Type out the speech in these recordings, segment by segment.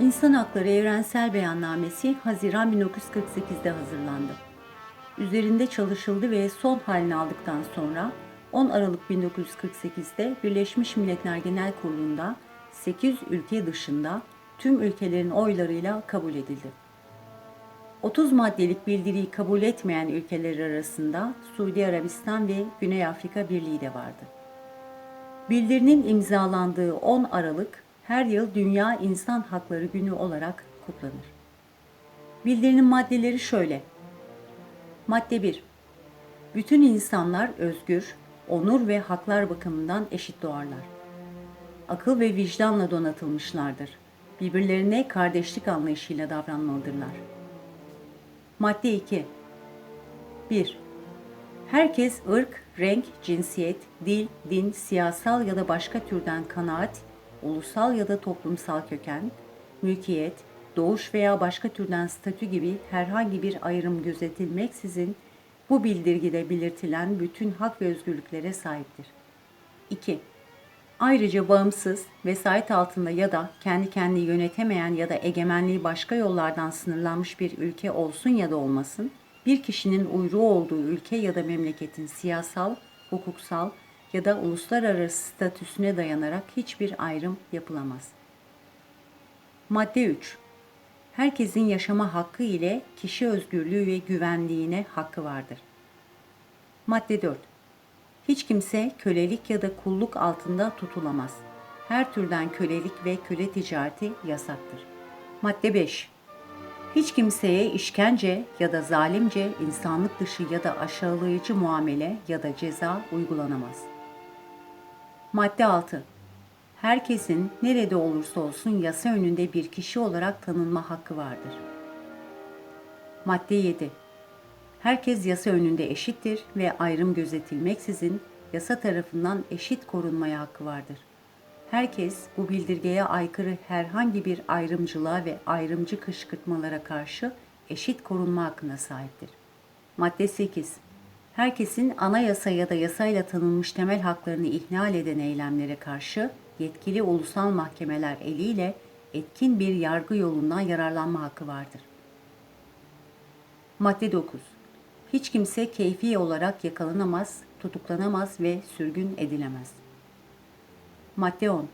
İnsan Hakları Evrensel Beyannamesi Haziran 1948'de hazırlandı. Üzerinde çalışıldı ve son halini aldıktan sonra 10 Aralık 1948'de Birleşmiş Milletler Genel Kurulu'nda 8 ülke dışında tüm ülkelerin oylarıyla kabul edildi. 30 maddelik bildiriyi kabul etmeyen ülkeler arasında Suudi Arabistan ve Güney Afrika Birliği de vardı. Bildirinin imzalandığı 10 Aralık her yıl Dünya İnsan Hakları Günü olarak kutlanır. Bildirinin maddeleri şöyle. Madde 1. Bütün insanlar özgür, onur ve haklar bakımından eşit doğarlar. Akıl ve vicdanla donatılmışlardır. Birbirlerine kardeşlik anlayışıyla davranmalıdırlar. Madde 2. 1. Herkes ırk, renk, cinsiyet, dil, din, siyasal ya da başka türden kanaat, ulusal ya da toplumsal köken, mülkiyet, doğuş veya başka türden statü gibi herhangi bir ayrım gözetilmeksizin bu bildirgide belirtilen bütün hak ve özgürlüklere sahiptir. 2. Ayrıca bağımsız, vesayet altında ya da kendi kendini yönetemeyen ya da egemenliği başka yollardan sınırlanmış bir ülke olsun ya da olmasın, bir kişinin uyruğu olduğu ülke ya da memleketin siyasal, hukuksal ya da uluslararası statüsüne dayanarak hiçbir ayrım yapılamaz. Madde 3. Herkesin yaşama hakkı ile kişi özgürlüğü ve güvenliğine hakkı vardır. Madde 4. Hiç kimse kölelik ya da kulluk altında tutulamaz. Her türden kölelik ve köle ticareti yasaktır. Madde 5. Hiç kimseye işkence ya da zalimce insanlık dışı ya da aşağılayıcı muamele ya da ceza uygulanamaz. Madde 6. Herkesin nerede olursa olsun yasa önünde bir kişi olarak tanınma hakkı vardır. Madde 7. Herkes yasa önünde eşittir ve ayrım gözetilmeksizin yasa tarafından eşit korunmaya hakkı vardır. Herkes bu bildirgeye aykırı herhangi bir ayrımcılığa ve ayrımcı kışkırtmalara karşı eşit korunma hakkına sahiptir. Madde 8. Herkesin anayasa ya da yasayla tanınmış temel haklarını ihlal eden eylemlere karşı yetkili ulusal mahkemeler eliyle etkin bir yargı yolundan yararlanma hakkı vardır. Madde 9. Hiç kimse keyfi olarak yakalanamaz, tutuklanamaz ve sürgün edilemez. Madde 10.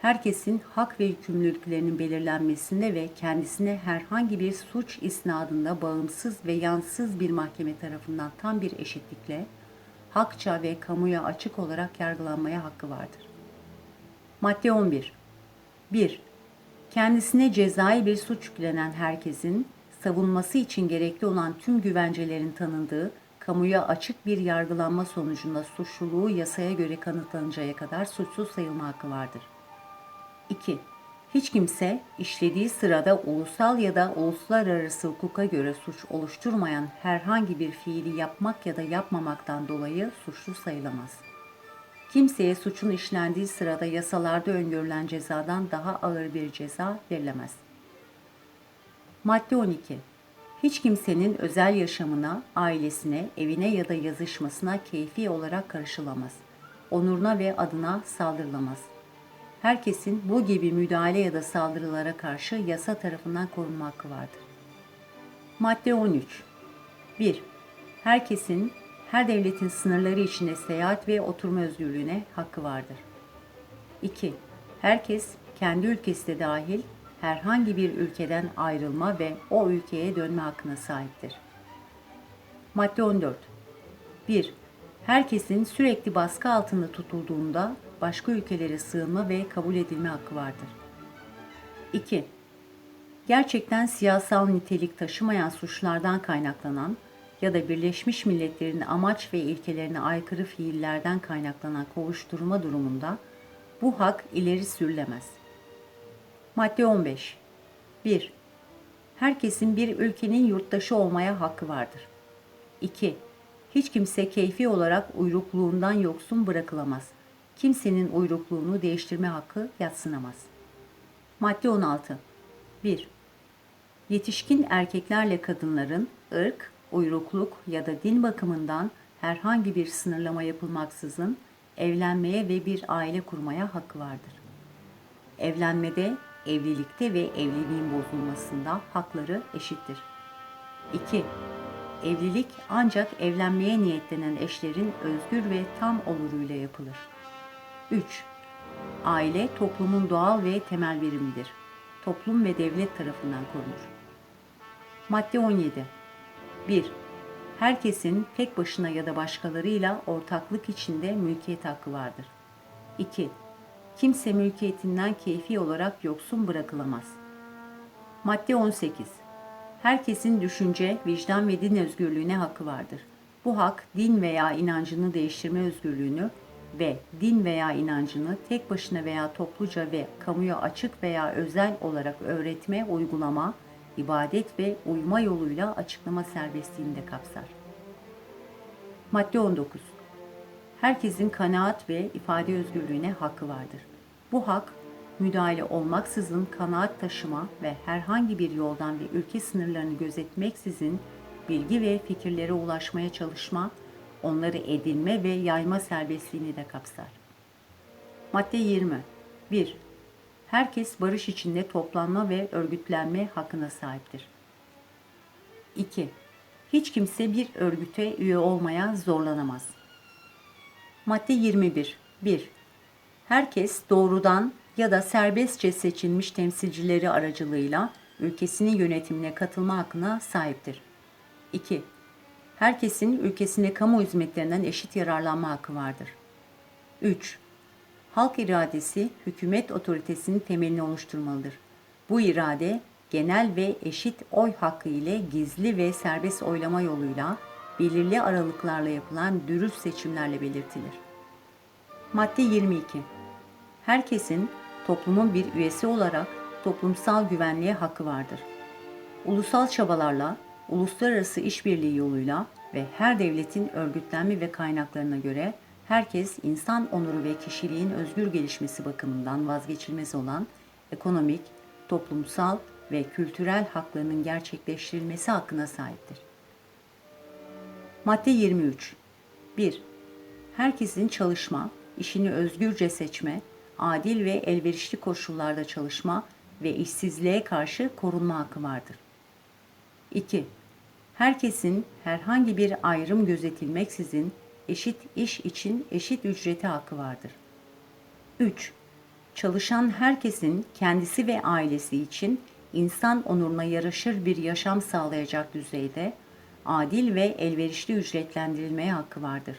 Herkesin hak ve yükümlülüklerinin belirlenmesinde ve kendisine herhangi bir suç isnadında bağımsız ve yansız bir mahkeme tarafından tam bir eşitlikle, hakça ve kamuya açık olarak yargılanmaya hakkı vardır. Madde 11. 1. Kendisine cezai bir suç yüklenen herkesin savunması için gerekli olan tüm güvencelerin tanındığı, kamuya açık bir yargılanma sonucunda suçluluğu yasaya göre kanıtlanıncaya kadar suçsuz sayılma hakkı vardır. 2. Hiç kimse işlediği sırada ulusal ya da uluslararası hukuka göre suç oluşturmayan herhangi bir fiili yapmak ya da yapmamaktan dolayı suçlu sayılamaz. Kimseye suçun işlendiği sırada yasalarda öngörülen cezadan daha ağır bir ceza verilemez. Madde 12. Hiç kimsenin özel yaşamına, ailesine, evine ya da yazışmasına keyfi olarak karışılamaz. Onuruna ve adına saldırılamaz. Herkesin bu gibi müdahale ya da saldırılara karşı yasa tarafından korunma hakkı vardır. Madde 13. 1. Herkesin her devletin sınırları içinde seyahat ve oturma özgürlüğüne hakkı vardır. 2. Herkes kendi ülkesi de dahil herhangi bir ülkeden ayrılma ve o ülkeye dönme hakkına sahiptir. Madde 14. 1. Herkesin sürekli baskı altında tutulduğunda başka ülkelere sığınma ve kabul edilme hakkı vardır. 2. Gerçekten siyasal nitelik taşımayan suçlardan kaynaklanan ya da Birleşmiş Milletler'in amaç ve ilkelerine aykırı fiillerden kaynaklanan kovuşturma durumunda bu hak ileri sürülemez. Madde 15. 1. Herkesin bir ülkenin yurttaşı olmaya hakkı vardır. 2. Hiç kimse keyfi olarak uyrukluğundan yoksun bırakılamaz. Kimsenin uyrukluğunu değiştirme hakkı yatsınamaz. Madde 16. 1. Yetişkin erkeklerle kadınların ırk, uyrukluk ya da din bakımından herhangi bir sınırlama yapılmaksızın evlenmeye ve bir aile kurmaya hakkı vardır. Evlenmede evlilikte ve evliliğin bozulmasında hakları eşittir. 2. Evlilik ancak evlenmeye niyetlenen eşlerin özgür ve tam oluruyla yapılır. 3. Aile toplumun doğal ve temel birimidir. Toplum ve devlet tarafından korunur. Madde 17. 1. Herkesin tek başına ya da başkalarıyla ortaklık içinde mülkiyet hakkı vardır. 2. Kimse mülkiyetinden keyfi olarak yoksun bırakılamaz. Madde 18. Herkesin düşünce, vicdan ve din özgürlüğüne hakkı vardır. Bu hak din veya inancını değiştirme özgürlüğünü ve din veya inancını tek başına veya topluca ve kamuya açık veya özel olarak öğretme, uygulama, ibadet ve uyma yoluyla açıklama serbestliğini de kapsar. Madde 19. Herkesin kanaat ve ifade özgürlüğüne hakkı vardır. Bu hak, müdahale olmaksızın kanaat taşıma ve herhangi bir yoldan ve ülke sınırlarını gözetmeksizin bilgi ve fikirlere ulaşmaya çalışma, onları edinme ve yayma serbestliğini de kapsar. Madde 20. 1. Herkes barış içinde toplanma ve örgütlenme hakkına sahiptir. 2. Hiç kimse bir örgüte üye olmaya zorlanamaz. Madde 21. 1. Herkes doğrudan ya da serbestçe seçilmiş temsilcileri aracılığıyla ülkesinin yönetimine katılma hakkına sahiptir. 2. Herkesin ülkesinde kamu hizmetlerinden eşit yararlanma hakkı vardır. 3. Halk iradesi hükümet otoritesinin temelini oluşturmalıdır. Bu irade genel ve eşit oy hakkı ile gizli ve serbest oylama yoluyla belirli aralıklarla yapılan dürüst seçimlerle belirtilir. Madde 22. Herkesin toplumun bir üyesi olarak toplumsal güvenliğe hakkı vardır. Ulusal çabalarla, uluslararası işbirliği yoluyla ve her devletin örgütlenme ve kaynaklarına göre herkes insan onuru ve kişiliğin özgür gelişmesi bakımından vazgeçilmez olan ekonomik, toplumsal ve kültürel haklarının gerçekleştirilmesi hakkına sahiptir. Madde 23. 1. Herkesin çalışma, işini özgürce seçme, adil ve elverişli koşullarda çalışma ve işsizliğe karşı korunma hakkı vardır. 2. Herkesin herhangi bir ayrım gözetilmeksizin eşit iş için eşit ücreti hakkı vardır. 3. Çalışan herkesin kendisi ve ailesi için insan onuruna yaraşır bir yaşam sağlayacak düzeyde adil ve elverişli ücretlendirilmeye hakkı vardır.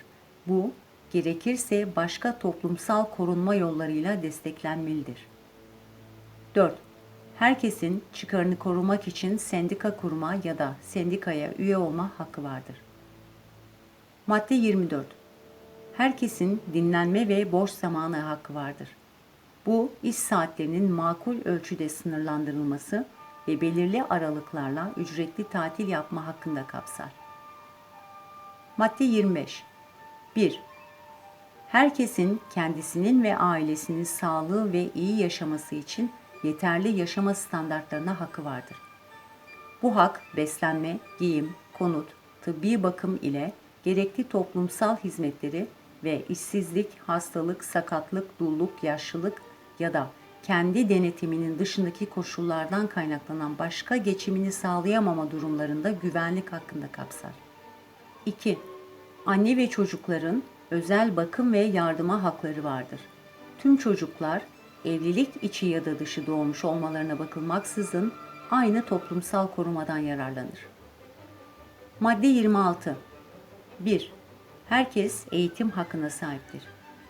Bu, gerekirse başka toplumsal korunma yollarıyla desteklenmelidir. 4. Herkesin çıkarını korumak için sendika kurma ya da sendikaya üye olma hakkı vardır. Madde 24. Herkesin dinlenme ve boş zamanı hakkı vardır. Bu, iş saatlerinin makul ölçüde sınırlandırılması ve belirli aralıklarla ücretli tatil yapma hakkında kapsar. Madde 25. 1. Herkesin kendisinin ve ailesinin sağlığı ve iyi yaşaması için yeterli yaşama standartlarına hakkı vardır. Bu hak beslenme, giyim, konut, tıbbi bakım ile gerekli toplumsal hizmetleri ve işsizlik, hastalık, sakatlık, dulluk, yaşlılık ya da kendi denetiminin dışındaki koşullardan kaynaklanan başka geçimini sağlayamama durumlarında güvenlik hakkında kapsar. 2. Anne ve çocukların özel bakım ve yardıma hakları vardır. Tüm çocuklar evlilik içi ya da dışı doğmuş olmalarına bakılmaksızın aynı toplumsal korumadan yararlanır. Madde 26. 1. Herkes eğitim hakkına sahiptir.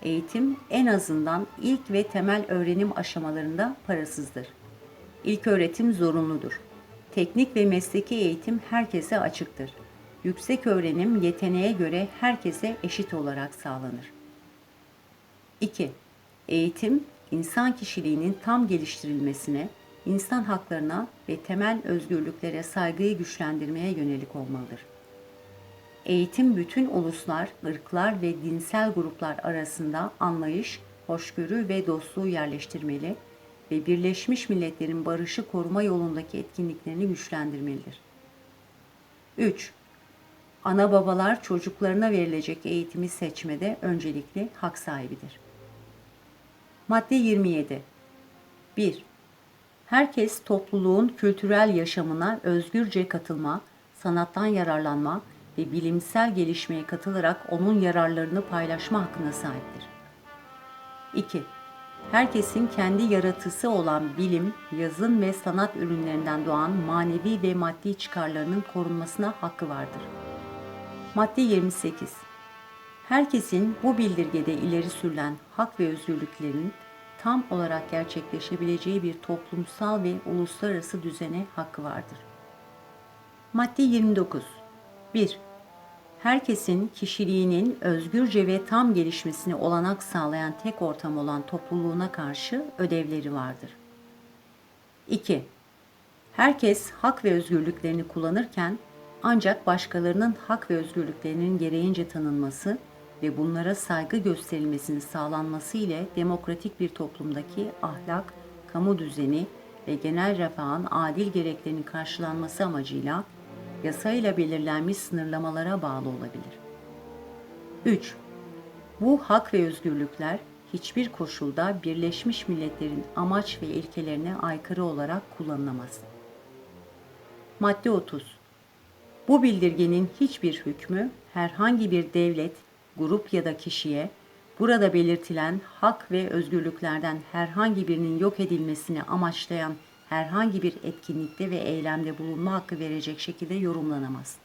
Eğitim en azından ilk ve temel öğrenim aşamalarında parasızdır. İlk öğretim zorunludur. Teknik ve mesleki eğitim herkese açıktır. Yüksek öğrenim yeteneğe göre herkese eşit olarak sağlanır. 2. Eğitim, insan kişiliğinin tam geliştirilmesine, insan haklarına ve temel özgürlüklere saygıyı güçlendirmeye yönelik olmalıdır. Eğitim bütün uluslar, ırklar ve dinsel gruplar arasında anlayış, hoşgörü ve dostluğu yerleştirmeli ve Birleşmiş Milletler'in barışı koruma yolundaki etkinliklerini güçlendirmelidir. 3. Ana babalar çocuklarına verilecek eğitimi seçmede öncelikli hak sahibidir. Madde 27. 1. Herkes topluluğun kültürel yaşamına özgürce katılma, sanattan yararlanma ve bilimsel gelişmeye katılarak onun yararlarını paylaşma hakkına sahiptir. 2. Herkesin kendi yaratısı olan bilim, yazın ve sanat ürünlerinden doğan manevi ve maddi çıkarlarının korunmasına hakkı vardır. Madde 28. Herkesin bu bildirgede ileri sürülen hak ve özgürlüklerinin tam olarak gerçekleşebileceği bir toplumsal ve uluslararası düzene hakkı vardır. Madde 29. 1. Herkesin kişiliğinin özgürce ve tam gelişmesine olanak sağlayan tek ortam olan topluluğuna karşı ödevleri vardır. 2. Herkes hak ve özgürlüklerini kullanırken ancak başkalarının hak ve özgürlüklerinin gereğince tanınması ve bunlara saygı gösterilmesini sağlanması ile demokratik bir toplumdaki ahlak, kamu düzeni ve genel refahın adil gereklerinin karşılanması amacıyla yasayla belirlenmiş sınırlamalara bağlı olabilir. 3. Bu hak ve özgürlükler hiçbir koşulda Birleşmiş Milletler'in amaç ve ilkelerine aykırı olarak kullanılamaz. Madde 30. Bu bildirgenin hiçbir hükmü herhangi bir devlet, grup ya da kişiye burada belirtilen hak ve özgürlüklerden herhangi birinin yok edilmesini amaçlayan herhangi bir etkinlikte ve eylemde bulunma hakkı verecek şekilde yorumlanamaz.